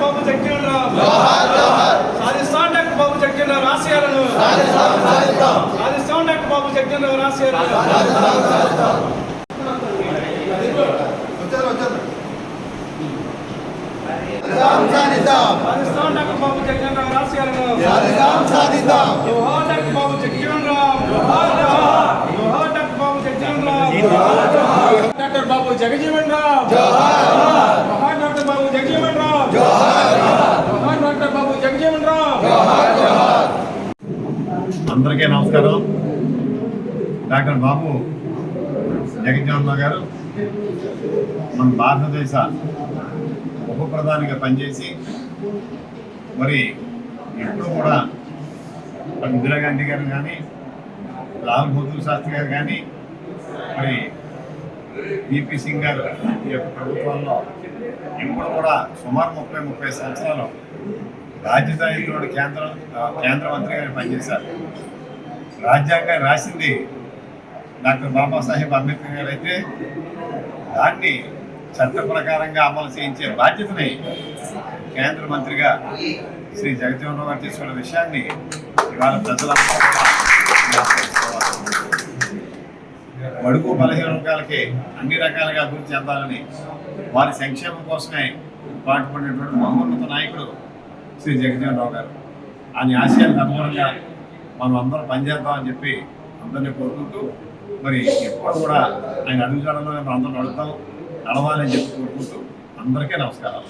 బాబు జగ్జీవన్ రామ్ సాధిస్తాం డాక్టర్ బాబు జగ్జీవన్ రామ్ ఆశయాలను సాధిస్తాం డాక్టర్ బాబు జగ్జీవన్ రామ్ ఆశయాలను సాధిస్తాం డాక్టర్ బాబు జగ్జీవన్ రామ్ ఆశయాలను జోహార్ డాక్టర్ బాబు జగ్జీవన్ రామ్ జోహార్ జోహార్ డాక్టర్ బాబు జగ్జీవన్ రామ్ డాక్టర్ బాబు జగజీవన్ రామ్. మహాన్ డాక్టర్ బాబు జగజీవన్ రామ్. మహాన్ డాక్టర్ బాబు జగజీవన్ రామ్. అందరికీ నమస్కారం. డాక్టర్ బాబు జగజ్జీవన్ గారు మన భారతదేశ ఉప ప్రధానిగా పనిచేసి మరి ఎప్పుడు కూడా ఇందిరాగాంధీ గారు కానీ లాల్ బహదూర్ శాస్త్రి గారు కానీ మరి బీపీ సింగ్ గారు ఈ యొక్క ప్రభుత్వంలో ఇప్పుడు కూడా సుమారు ముప్పై ముప్పై సంవత్సరాలు రాజధానితో కేంద్ర ఆ, కేంద్ర మంత్రిగా పనిచేశారు. రాజ్యాంగం రాసింది డాక్టర్ బాబాసాహెబ్ అంబేద్కర్ గారు అయితే దాన్ని చట్ట ప్రకారంగా అమలు చేయించే బాధ్యతని కేంద్ర మంత్రిగా శ్రీ జగజ్జీవన్ రావు గారు తీసుకున్న విషయాన్ని ఇవాళ ప్రజలందరూ కూడా జ్ఞాపకం బడుగు బలహీన వర్గాలకి అన్ని రకాలుగా అభివృద్ధి చెందాలని వారి సంక్షేమం కోసమే పాటుపడినటువంటి మహోన్నత నాయకుడు శ్రీ జగన్మోహన్ రావు గారు. ఆయన ఆశయాలకు అనుగుణంగా మనం అందరం పనిచేద్దామని చెప్పి అందరినీ కోరుకుంటూ మరి ఎప్పుడు కూడా ఆయన అడుగుజాడలో మనం అందరం నడుద్దాం నడవాలని చెప్పి కోరుకుంటూ అందరికీ నమస్కారాలు.